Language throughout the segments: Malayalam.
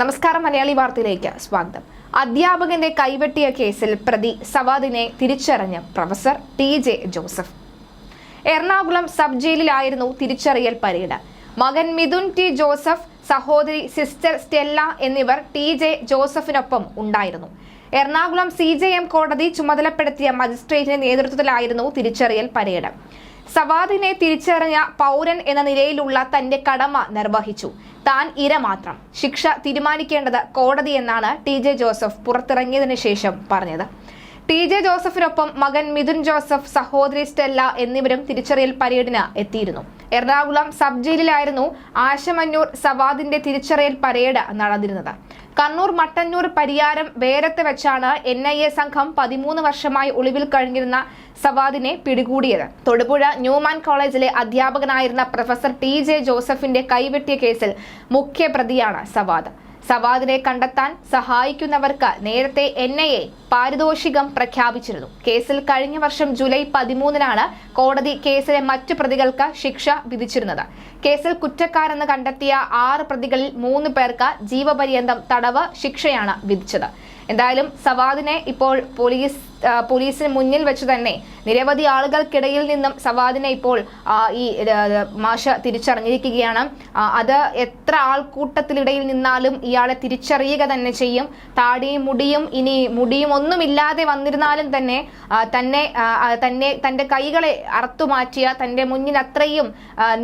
നമസ്കാരം മലയാളി വാർത്തയിലേക്ക് സ്വാഗതം. അധ്യാപകന്റെ കൈവെട്ടിയ കേസിൽ പ്രതി സവാദിനെ തിരിച്ചറിഞ്ഞ് professor T J Joseph. Ernakulam sub ജയിലിലായിരുന്നു തിരിച്ചറിയൽ പരേഡ്. മകൻ മിഥുൻ ടി ജോസഫ് സഹോദരി സിസ്റ്റർ സ്റ്റെല്ല എന്നിവർ ടി ജെ ജോസഫിനൊപ്പം ഉണ്ടായിരുന്നു. എറണാകുളം സി കോടതി ചുമതലപ്പെടുത്തിയ മജിസ്ട്രേറ്റിന്റെ നേതൃത്വത്തിലായിരുന്നു തിരിച്ചറിയൽ പരേഡ്. സവാദിനെ തിരിച്ചറിഞ്ഞ പൗരൻ എന്ന നിലയിലുള്ള തന്റെ കടമ നിർവഹിച്ചു. താൻ ഇര മാത്രം. ശിക്ഷ തീരുമാനിക്കേണ്ടത് കോടതി എന്നാണ് ടി ജെ ജോസഫ് പുറത്തിറങ്ങിയതിനു ശേഷം പറഞ്ഞത്. ടി ജെ ജോസഫിനൊപ്പം മകൻ മിഥുൻ ജോസഫ് സഹോദരി സ്റ്റെല്ല എന്നിവരും തിരിച്ചറിയൽ പരേഡിന് എത്തിയിരുന്നു. എറണാകുളം സബ് ജയിലിലായിരുന്നു ആശമന്നൂർ സവാദിന്റെ തിരിച്ചറിയൽ പരേഡ് നടന്നിരുന്നത്. കണ്ണൂർ മട്ടന്നൂർ പരിയാരം വേരത്ത് വെച്ചാണ് എൻ ഐ എ സംഘം പതിമൂന്ന് വർഷമായി ഒളിവിൽ കഴിഞ്ഞിരുന്ന സവാദിനെ പിടികൂടിയത്. തൊടുപുഴ ന്യൂമാൻ കോളേജിലെ അധ്യാപകനായിരുന്ന പ്രൊഫസർ ടി ജെ ജോസഫിന്റെ കൈവെട്ടിയ കേസിൽ മുഖ്യപ്രതിയാണ് സവാദ്. സവാദിനെ കണ്ടെത്താൻ സഹായിക്കുന്നവർക്ക് നേരത്തെ എൻ ഐ എ പാരിതോഷികം പ്രഖ്യാപിച്ചിരുന്നു. കേസിൽ കഴിഞ്ഞ വർഷം ജൂലൈ പതിമൂന്നിനാണ് കോടതി കേസിലെ മറ്റു പ്രതികൾക്ക് ശിക്ഷ വിധിച്ചിരുന്നത്. കേസിൽ കുറ്റക്കാരെന്ന് കണ്ടെത്തിയ ആറ് പ്രതികളിൽ മൂന്ന് പേർക്ക് ജീവപര്യന്തം തടവ് ശിക്ഷയാണ് വിധിച്ചത്. എന്തായാലും സവാദിനെ ഇപ്പോൾ പോലീസ് പോലീസിന് മുന്നിൽ വെച്ച് തന്നെ നിരവധി ആളുകൾക്കിടയിൽ നിന്നും സവാദിനെ ഇപ്പോൾ ഈ മാഷ തിരിച്ചറിഞ്ഞിരിക്കുകയാണ്. അത് എത്ര ആൾക്കൂട്ടത്തിലിടയിൽ നിന്നാലും ഇയാളെ തിരിച്ചറിയുക തന്നെ ചെയ്യും. താടിയും മുടിയും ഇനി മുടിയും ഒന്നുമില്ലാതെ വന്നിരുന്നാലും തന്നെ തന്നെ തന്നെ തന്റെ കൈകളെ അറുത്തുമാറ്റിയ തന്റെ മുന്നിൽ അത്രയും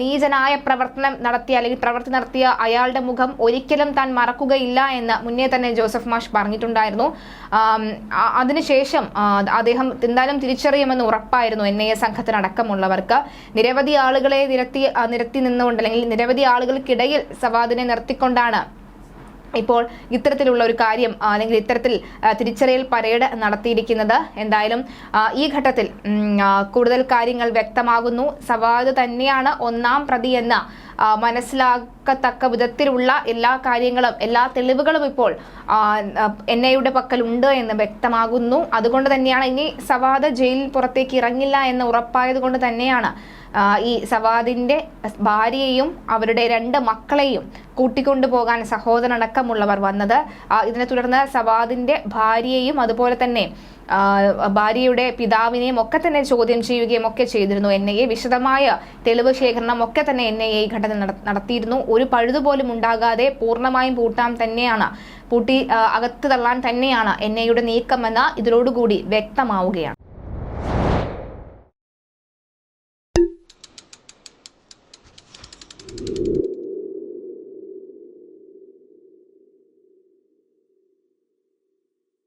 നീചനായ പ്രവർത്തനം നടത്തിയ അല്ലെങ്കിൽ പ്രവർത്തി നടത്തിയ അയാളുടെ മുഖം ഒരിക്കലും താൻ മറക്കുകയില്ല എന്ന് മുന്നേ തന്നെ ജോസഫ് മാഷ് പറഞ്ഞിട്ടുണ്ടായിരുന്നു. അതിനുശേഷം അദ്ദേഹം എന്തായാലും തിരിച്ചറിയുമെന്ന് ഉറപ്പായിരുന്നു എൻ ഐ എ സംഘത്തിനടക്കമുള്ളവർക്ക്. നിരവധി ആളുകളെ നിരത്തി നിരത്തി നിന്നുകൊണ്ട് അല്ലെങ്കിൽ നിരവധി ആളുകൾക്കിടയിൽ സവാദിനെ നിർത്തിക്കൊണ്ടാണ് ഇപ്പോൾ ഇത്തരത്തിലുള്ള ഒരു കാര്യം അല്ലെങ്കിൽ ഇത്തരത്തിൽ തിരിച്ചറിയൽ പരേഡ് നടത്തിയിരിക്കുന്നത് എന്തായാലും ഈ ഘട്ടത്തിൽ കൂടുതൽ കാര്യങ്ങൾ വ്യക്തമാകുന്നു. സവാദ് തന്നെയാണ് ഒന്നാം പ്രതി എന്ന മനസ്സിലാക്കത്തക്ക വിധത്തിലുള്ള എല്ലാ കാര്യങ്ങളും എല്ലാ തെളിവുകളും ഇപ്പോൾ എൻ ഐയുടെ പക്കലുണ്ട് എന്ന് വ്യക്തമാകുന്നു. അതുകൊണ്ട് തന്നെയാണ് ഇനി സവാദ് ജയിലിൽ പുറത്തേക്ക് ഇറങ്ങില്ല എന്ന് ഉറപ്പായത് കൊണ്ട് തന്നെയാണ് ഈ സവാദിന്റെ ഭാര്യയെയും അവരുടെ രണ്ട് മക്കളെയും കൂട്ടിക്കൊണ്ടു പോകാൻ സഹോദരനടക്കമുള്ളവർ വന്നത്. ഇതിനെ തുടർന്ന് സവാദിന്റെ ഭാര്യയെയും അതുപോലെ തന്നെ ഭാര്യയുടെ പിതാവിനെയും ഒക്കെ തന്നെ ചോദ്യം ചെയ്യുകയും ഒക്കെ ചെയ്തിരുന്നു. എൻ ഐ എ വിശദമായ തെളിവ് ശേഖരണം ഒക്കെ തന്നെ എൻ ഐ എ ഈ ഘട്ടത്തിൽ നടത്തിയിരുന്നു. ഒരു പഴുതുപോലും ഉണ്ടാകാതെ പൂർണമായും പൂട്ടാൻ തന്നെയാണ് പൂട്ടി അകത്ത് തള്ളാൻ തന്നെയാണ് എൻ ഐയുടെ നീക്കമെന്ന് ഇതിനോടുകൂടി വ്യക്തമാവുകയാണ്.